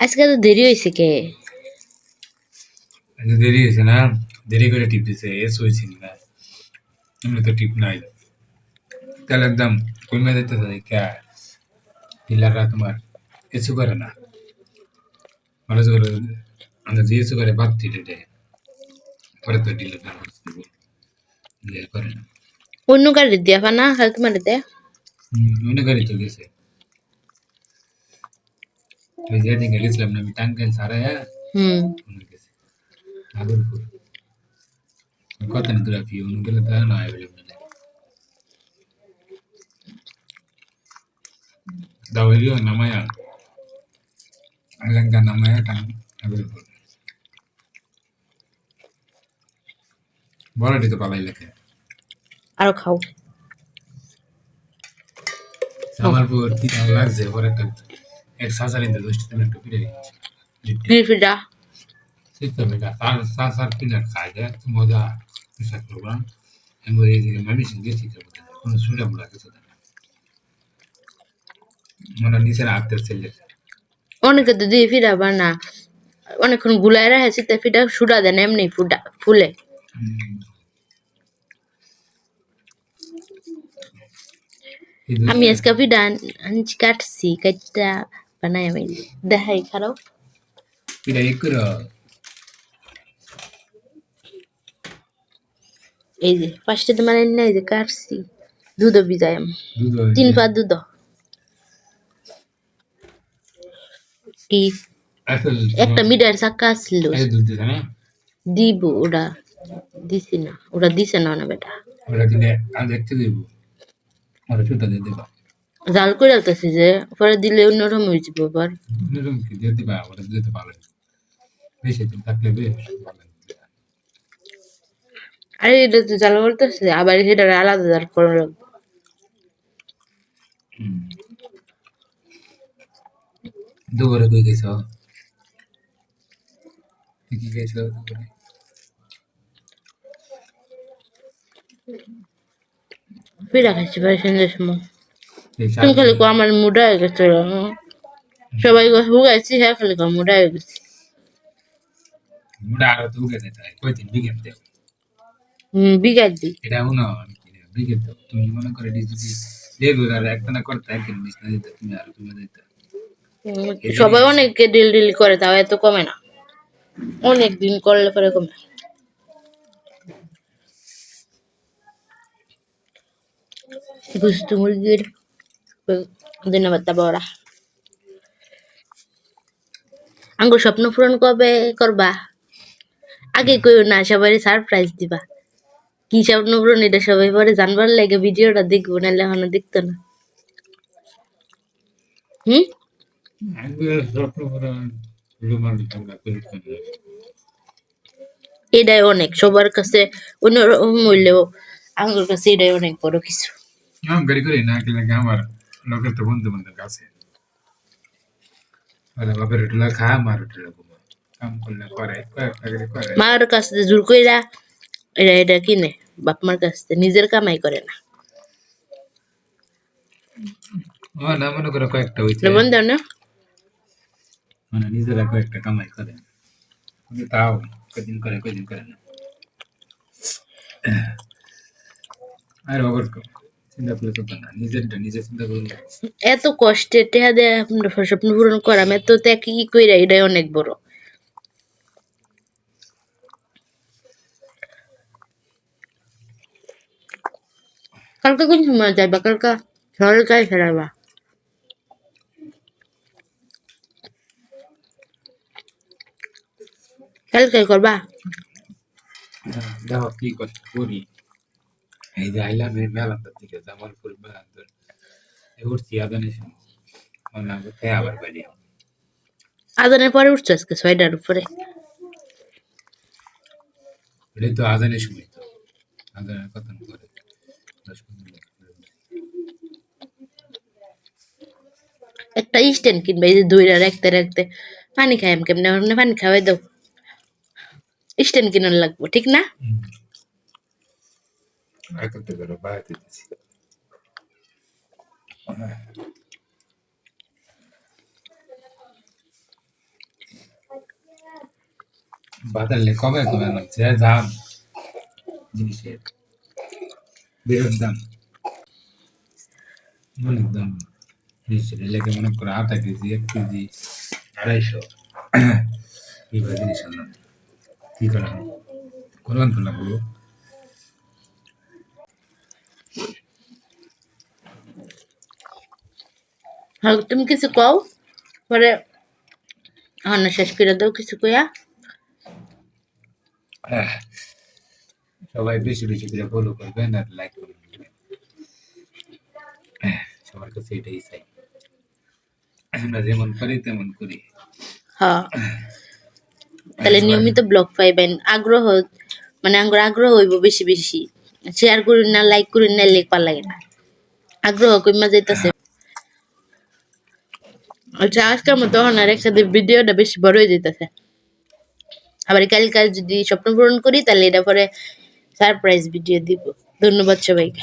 আজকে তো দেরি হয়েছে কে? আজকে দেরি হয়েছে না? দেরি করে টিপ দিছে এস হয়েছে না। এমনি তো টিপ নাই। তাহলে একদম কমে যেতে কে পিলাররা তোমার কিছু করে না। মানুষ করে আমরা যে কিছু করে বাদ দিলে দেয় পরে তো ডিলে ডিলে করে না। অন্য গাড়ি দিয়া পানা তোমার দেয়। অন্য গাড়ি তো গেছে। ওই যেদিন গেছিলাম না আমি টাঙ্গাইল সারায়া হুম অন্য গেছে নাগরপুর কত না দূরা ফি অন্য গেলে তো না অ্যাভেলেবল নেই দাওয়ারিও নামায়া আলেঙ্গা নামায়া টাং অ্যাভেলেবল বড়টি তো পালাই লেখে আরও খাও জামালপুর কি কেমন লাগছে পরে একটা এক সাসারিতে দশটি তুমি একটু ফিরে Sitten saa saa kaide, moda মনে নিচের আত্মের ছেলে। অনেকে তো দিয়ে বানা অনেকক্ষণ গুলাই রাখে তে ফিটা সুডা দেন এমনি ফুডা ফুলে। আমি আজকে ফিডা কাটছি কাটটা আমি দেখাই খারাপ এই যে পাঁচটা তো মানে নাই যে কাটছি। দুধ দুধ তিন পা দুধ কি? একটা মিডার চাক্কা আসছিল এই না? দিব ওটা দিছি না। ওটা দিছে না না বেটা। ওরা দিলে আর দেখতে দিব। ওরা ছোটা দিয়ে দেবা। জাল করে আলতেছি যে পরে দিলে অন্যরকম হয়ে যাবে আবার। এরকম কি? দিতে পারবে বেশি দিন থাকলে বেশ আরে এটা তো জাল করতেছে আবার সেটা আলাদা জাল করা লাগবে। দুপুরে কই গেছ? কি গেছ ফিরা খাচ্ছি ভাই সন্ধ্যের সময়। এই খালি কো আমার মুডা হয়ে গেছে সবাই হুগাইছি হ্যাঁ খালি কো মুডা হয়ে গেছে মুডা আরও তো গেছে তাই কয়দিন বিকেল দেও হম বিগার দি এটা উনো বিকেল দেও তুমি মনে করে ডিস রেগুলার একটা না করতে একদিন মিস দিতে তুমি আর তুমি দিতে সবাই অনেককে ডিল ডিল করে তাও এত কমে না অনেক দিন করলে পরে কমে গুস্ত মুরগির ধন্যবাদ বড়া আঙ্গ স্বপ্ন পূরণ কবে করবা? আগে কইও না সবাই সারপ্রাইজ দিবা। কি স্বপ্ন পূরণ এটা সবাই পরে জানবার লাগে ভিডিওটা দেখব নাহলে এখনও দেখতো না। হুম? এটাই অনেক সবার কাছে অন্যরকম হইলেও আঙ্গুর কাছে এটাই অনেক বড় কিছু। আমি গাড়ি করে না কি লাগে আমার। লোকের তো বন্ধু বান্ধব কাছে ওরা বাপের খা ঘুমা কাম করলে মার কাছে জোর কইরা এটা এটা কিনে বাপ মার কাছ থেকে নিজের কামাই করে না না মনে করে কয়েকটা হয়েছে দাও না মানে নিজেরা কয়েকটা কামাই করে কিন্তু তাও কদিন করে কদিন করে না আর অগর চিন্তা করলে তো না নিজেরটা নিজে চিন্তা করলে এত কষ্টে টেহা দেয়া আপনার স্বপ্ন পূরণ করা আমি তো ত্যাগ কি কইরা এটাই অনেক বড়। কালকে কোন সময় যাইবা? কালকে ফেরাবা কালকে করবা? দেখো কি কষ্ট করি। এই যে আইলাম এই মেলাটার দিকে। উঠছি আবার বাড়ি আদানের পরে উঠছো আজকে ছয়টার উপরে? এটা তো আদানের সময় তো। আদানের কথা করে একটা স্ট্যান্ড কিনবা এই যে দইরা রাখতে রাখতে পানি খাই আমি কেমনে? পানি খাওয়াই দাও। স্ট্যান্ড কিনার লাগবো ঠিক না? একত্রে করে বাড়াতে বাদলে কবে কবে যাচ্ছে দাম জিনিসের বেরোর দাম। অনেক দাম। জিনিসের এলাকায় মনে করো আটা কেজি, এক কেজি, আড়াইশো। এইভাবে জিনিসের নাম কি করা করলাম তো লাগল হ্যাঁ তুমি কিছু কও? পরে আমার না শেষ করে দাও কিছু কইয়া। সবাই বেশি বেশি করে ফলো করবেন আর লাইক করবেন। আহ, সবার কাছে এটাই চাই। আমরা যেমন পারি তেমন করি। হ্যাঁ। তাহলে নিয়মিত ব্লগ পাইবেন। আগ্রহ মানে আঙ্গুর আগ্রহ হইব বেশি বেশি। শেয়ার করুন না লাইক করুন না লেখবার লাগে না। আগ্রহ কইমা যাইতেছে। আচ্ছা আজকের মতো আর একসাথে ভিডিওটা বেশি বড় হয়ে যেতেছে আবার কালকে যদি স্বপ্ন পূরণ করি, তাহলে এটা পরে সারপ্রাইজ ভিডিও দিব। ধন্যবাদ সবাইকে।